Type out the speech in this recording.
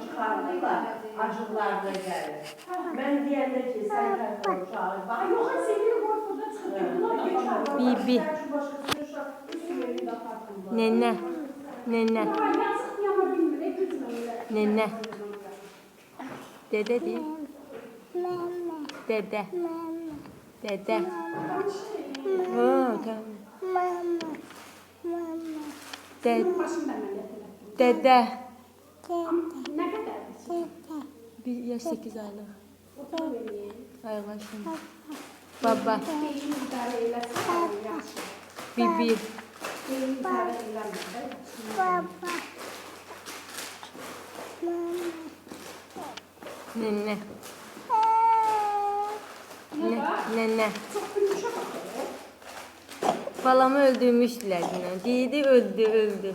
Çıkardılar, da. Ben ki sen yok senin korkuda. Bibi. Nene. Nene. Nene. Dede değil. Dede. Dede. Oo, tamam. De, dede. Ne kadar? Bir yaş sekiz aylık. Şimdi. Baba. Bibi. Eylesin. Nene. Ne, nene. Balamı öldürmüşler. Dedi öldü öldü.